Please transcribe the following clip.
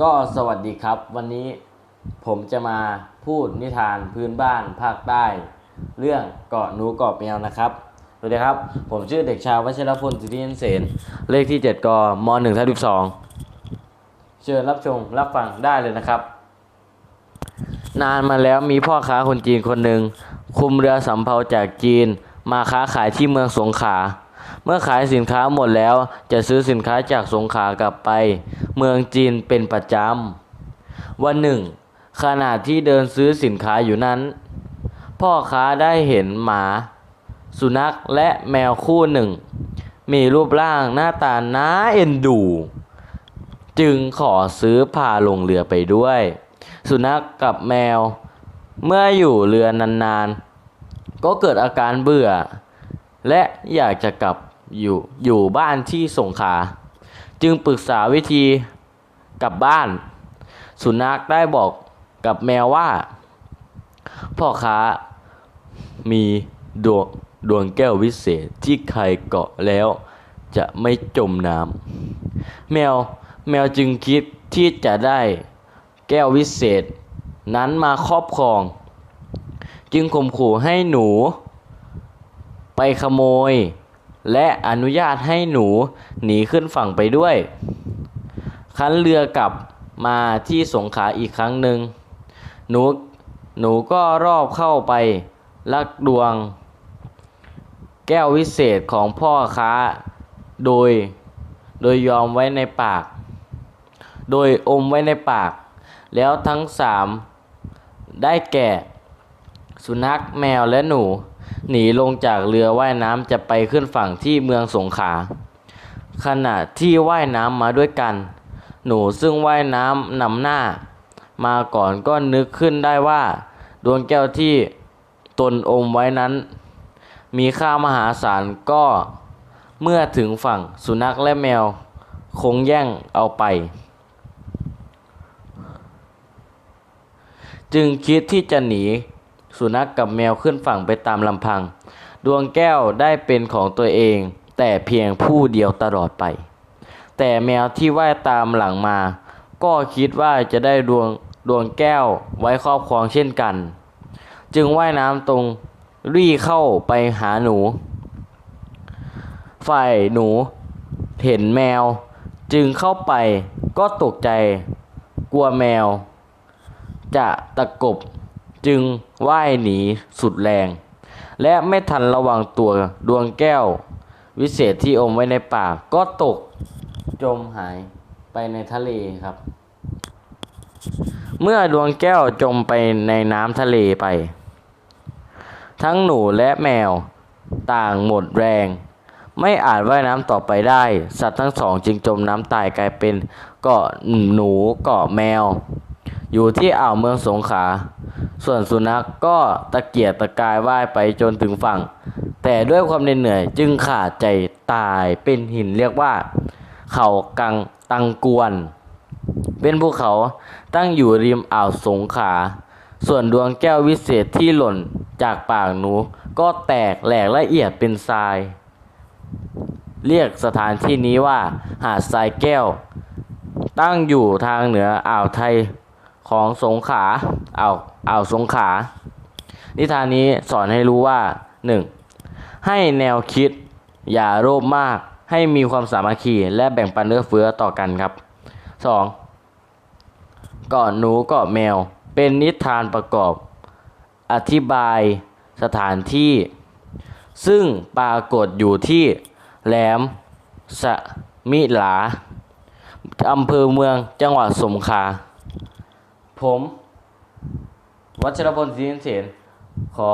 ก็สวัสดีครับ วันนี้ผมจะมาพูดนิทานพื้นบ้านภาคใต้ เรื่องเกาะหนูเกาะแมวนะครับสวัสดีครับ ผมชื่อเด็กชายวัชรพลสิทธิเนเสนเลขที่ 7กม1ทับ12 เชิญรับชมรับฟังได้เลยนะครับ นานมาแล้วมีพ่อค้าคนจีนคนหนึ่งคุมเรือสำเภาจากจีนมาค้าขายที่เมืองสงขลา เมื่อขายสินค้าหมดแล้วจะซื้อสินค้าจากสงขลากลับไป เมืองจีนเป็นประจำ วันหนึ่ง ขณะที่เดินซื้อสินค้าอยู่นั้น พ่อค้าได้เห็นหมา สุนัขและแมวคู่หนึ่ง มีรูปร่างหน้าตาน่าเอ็นดู จึงขอซื้อพาลงเรือไปด้วย สุนัขกับแมว เมื่ออยู่เรือนานๆ ก็เกิดอาการเบื่อ และอยากจะกลับอยู่อยู่บ้านที่สงขลาจึงปรึกษาวิธีกลับบ้าน สุนัขได้บอกกับแมวว่า พ่อค้ามีดวงดวงแก้ววิเศษที่ใครเกาะแล้วจะไม่จมน้ำแมวแมวจึงคิดที่จะได้แก้ววิเศษนั้นมาครอบครอง จึงข่มขู่ให้หนู ขโมย และอนุญาตให้หนูหนีขึ้นฝั่งไปด้วย คันเรือกลับมาที่สงขาอีกครั้งหนึ่งหนูหนูก็รอบเข้าไปลักดวง แก้ววิเศษของพ่อค้า โดย โดยยอมไว้ในปาก โดยอมไว้ในปาก แล้วทั้งสามได้แก่ สุนัขแมวและหนู หนีลงจากเรือว่ายน้ำจะไปขึ้นฝั่งที่เมืองสงขลาขณะที่ว่ายน้ำมาด้วยกัน หนูซึ่งว่ายน้ำนำหน้า มาก่อนก็นึกขึ้นได้ว่า ดวงแก้วที่ตนอมไว้นั้น มีค่ามหาศาลก็เมื่อถึงฝั่งสุนัขและแมว คงแย่งเอาไป จึงคิดที่จะหนี สุนัขกกับแมวขึ้นฝั่งไปตามลำพัง ดวงแก้วได้เป็นของตัวเอง แต่เพียงผู้เดียวตลอดไป แต่แมวที่ว่ายตามหลังมา ก็คิดว่าจะได้ดวงดวงแก้วไว้ครอบครองเช่นกัน จึงว่ายน้ำตรงรี่เข้าไปหาหนู ฝ่ายหนูเห็นแมว จึงเข้าไปก็ตกใจกลัวแมว จะตะกบ จึงว่ายหนีสุดแรง และไม่ทันระวังตัวดวงแก้ว วิเศษที่อมไว้ในปากก็ตกจมหายไปในทะเลครับ เมื่อดวงแก้วจมไปในน้ำทะเลไป ทั้งหนูและแมวต่างหมดแรง ไม่อาจว่ายน้ำต่อไปได้ สัตว์ทั้งสองจึงจมน้ำตายกลายเป็นเกาะหนูเกาะแมว อยู่ที่อ่าวเมืองสงขลา ส่วนสุนัขกก็ตะเกียกตะกายว่ายไปจนถึงฝั่ง แต่ด้วยความเหนื่อยจึงขาดใจตายเป็นหินเรียกว่า เขากังตังกวน เป็นภูเขาตั้งอยู่ริมอ่าวสงขา ส่วนดวงแก้ววิเศษที่หล่นจากปากหนู ก็แตกแหลกละเอียดเป็นทราย เรียกสถานที่นี้ว่า หาดทรายแก้ว ตั้งอยู่ทางเหนืออ่าวไทย ของสงขลาอ่าวอ่าสงขลานิทานนี้สอนให้รู้ว่า 1. ให้แนวคิด อย่าโลภมาก ให้มีความสามัคคีและแบ่งปันเนื้อเฟื้อต่อกันครับ 2. เกาะหนูกาะแมว เป็นนิทานประกอบ อธิบายสถานที่ ซึ่งปรากฏอยู่ที่แหลมสมิหลาอำเภอเมืองจังหวัดสงขลา ผม วัชรพลศรีเสนขอ